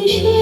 কিসে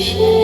Shit.